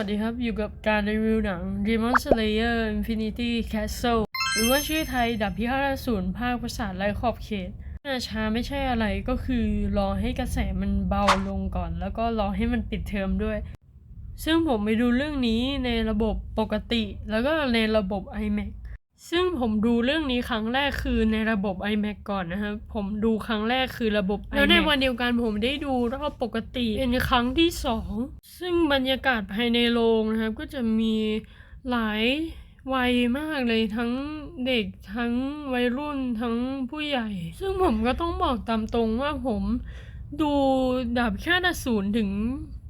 วัสดีครับ อยู่กับการรีวิวหนัง Demon Slayer Infinity Castle หรือว่าชื่อไทยดับพิฆาตศูนย์ภาคภาษาไร้ขอบเขตน่าช้าไม่ใช่อะไรก็คือรอให้กระแสมันเบาลงก่อน แล้วก็รอให้มันปิดเทอมด้วย ซึ่งผมไปดูเรื่องนี้ในระบบปกติ แล้วก็ในระบบ iMac ซึ่งผมดูเรื่องนี้ครั้งแรกคือในระบบ iMac ก่อนนะครับ ผมดูครั้งแรกคือระบบแล้วในวันเดียวกันผมได้ดูรอบปกติเป็นครั้งที่สองซึ่งบรรยากาศภายในโรงนะครับ ก็จะมีหลายวัยมากเลยทั้งเด็กทั้งวัยรุ่นทั้งผู้ใหญ่ ซึ่งผมก็ต้องบอกตามตรงว่าผมดูดาบแค่ดศูนย์ถึง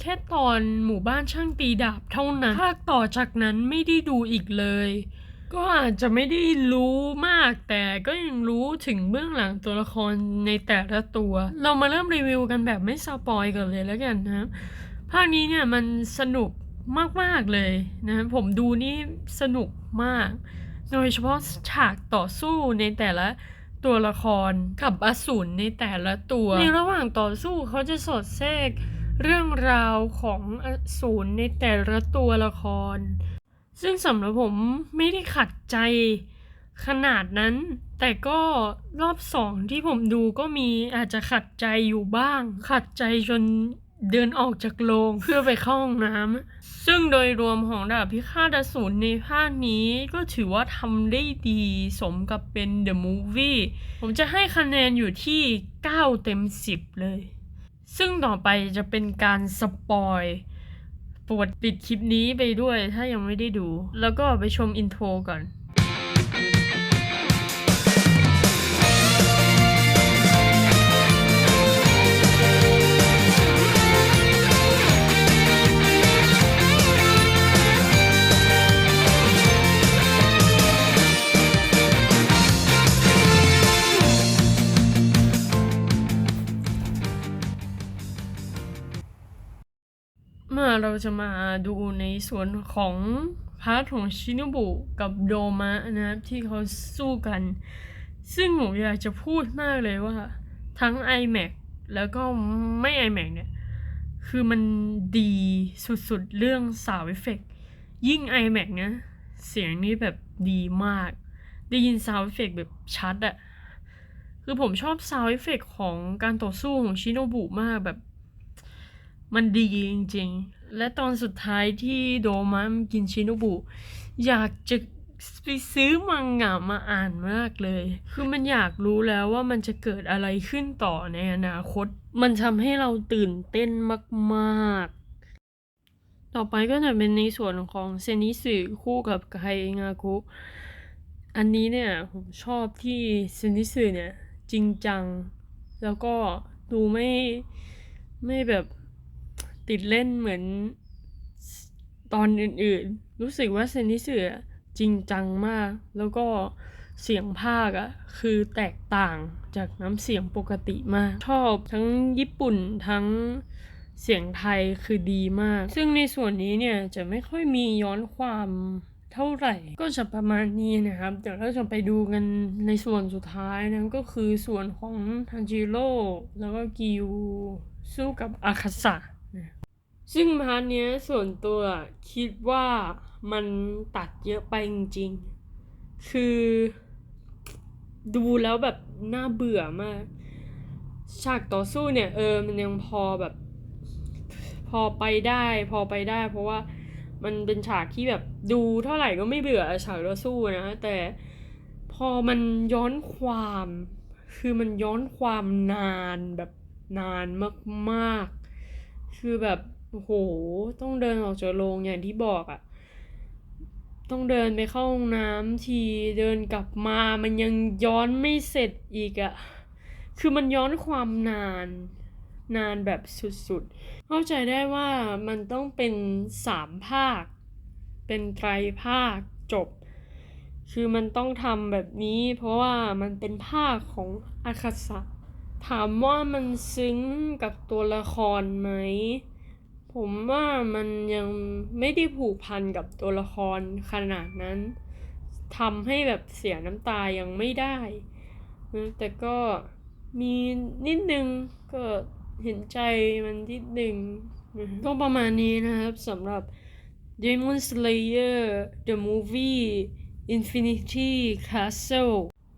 แค่ตอนหมู่บ้านช่างตีดาบเท่านั้น ภาคต่อจากนั้นไม่ได้ดูอีกเลย ก็อาจจะไม่ได้รู้มาก แต่ก็ยังรู้ถึงเบื้องหลังตัวละครในแต่ละตัว เรามาเริ่มรีวิวกันแบบไม่สปอยกันเลยแล้วกันนะภาคนี้เนี่ยมันสนุกมาก ๆ เลยนะผมดูนี่สนุกมาก โดยเฉพาะฉากต่อสู้ในแต่ละตัวละครกับอสูรในแต่ละตัว ในระหว่างต่อสู้เขาจะสอดแทรกเรื่องราวของอสูรในแต่ละตัวละคร ซึ่งสำหรับผมไม่ได้ขัดใจขนาดนั้น แต่ก็รอบสองที่ผมดูก็มีอาจจะขัดใจอยู่บ้าง ขัดใจจนเดินออกจากโรงเพื่อไปเข้าห้องน้ำ ซึ่งโดยรวมของดาบพิฆาตอสูรในภาคนี้ก็ถือว่าทำได้ดีสมกับเป็น The Movie ผมจะให้คะแนนอยู่ที่ 9 เต็ม 10 เลย ซึ่งต่อไปจะเป็นการสปอย ปวดปิดคลิปนี้ไปด้วยถ้ายังไม่ได้ดู แล้วก็ไปชมอินโทรก่อน มาเราจะมาดูในส่วนของพาร์ทของชินบุกับโดมะนะครับที่เขาสู้กัน ซึ่งผมอยากจะพูดมากเลยว่า ทั้ง iMac แล้วก็ไม่ iMac เนี่ย คือมันดีสุดๆ เรื่องสาวเอฟเฟกยิ่ง iMac เนี่ยเสียงนี้แบบดีมาก ได้ยินซาวเอฟเฟกแบบชัดอะคือผมชอบซาวเอฟเฟกของการต่อสู้ของชินบุมากแบบ มันดีจริงๆ และตอนสุดท้ายที่โดมะมันกินชิโนบุ อยากจะไปซื้อมังงะมาอ่านมากเลย คือมันอยากรู้แล้วว่ามันจะเกิดอะไรขึ้นต่อในอนาคต มันทำให้เราตื่นเต้นมากๆ ต่อไปก็จะเป็นในส่วนของเซนิสึคู่กับไคงาคุ อันนี้เนี่ยผมชอบที่เซนิสึเนี่ยจริงจัง แล้วก็ดูไม่ไม่แบบ ติดเล่นเหมือนตอนอื่นๆ รู้สึกว่าเซนิสึอจริงจังมาก แล้วก็เสียงภาคอะคือแตกต่างจากน้ำเสียงปกติมาก ชอบทั้งญี่ปุ่นทั้งเสียงไทยคือดีมาก ซึ่งในส่วนนี้เนี่ยจะไม่ค่อยมีย้อนความเท่าไหร่ ก็จะประมาณนี้นะครับ เดี๋ยวเราจะไปดูกันในส่วนสุดท้ายนะก็คือส่วนของทันจิโร่แล้วก็กิวสู้กับอาคาสะ ซึ่งพาร์ทเนี้ยส่วนตัวคิดว่ามันตัดเยอะไปจริงๆ คือดูแล้วแบบน่าเบื่อมาก ฉากต่อสู้เนี่ยเออมันยังพอแบบ พอไปได้พอไปได้ เพราะว่ามันเป็นฉากที่แบบดูเท่าไหร่ก็ไม่เบื่อฉากต่อสู้นะ แต่พอมันย้อนความ คือมันย้อนความนานแบบนานมากๆ คือแบบ โอ้โห ต้องเดินออกจากโรงอย่างที่บอกอะ่ะ ต้องเดินไปเข้าห้องน้ำทีเดินกลับมามันยังย้อนไม่เสร็จอีกอะ่ะ คือมันย้อนความนานนานแบบสุดๆ เข้าใจได้ว่ามันต้องเป็นสามภาค เป็นไตรภาคจบ คือมันต้องทำแบบนี้เพราะว่ามันเป็นภาคของอาคาสะถามว่ามันซึ้งกับตัวละครไหม ผมว่ามันยังไม่ได้ผูกพันกับตัวละครขนาดนั้นทำให้แบบเสียน้ำตายังไม่ได้ แต่ก็มีนิดนึงก็เห็นใจมันนิดนึงก็ประมาณนี้นะครับสำหรับ Demon Slayer The Movie Infinity Castle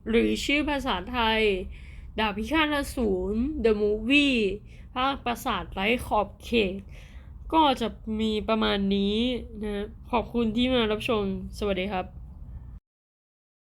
หรือชื่อภาษาไทย ดาบพิฆาตอสูร The Movie ภาคปราสาทไร้ขอบเขต ก็จะมีประมาณนี้นะขอบคุณที่มารับชม สวัสดีครับ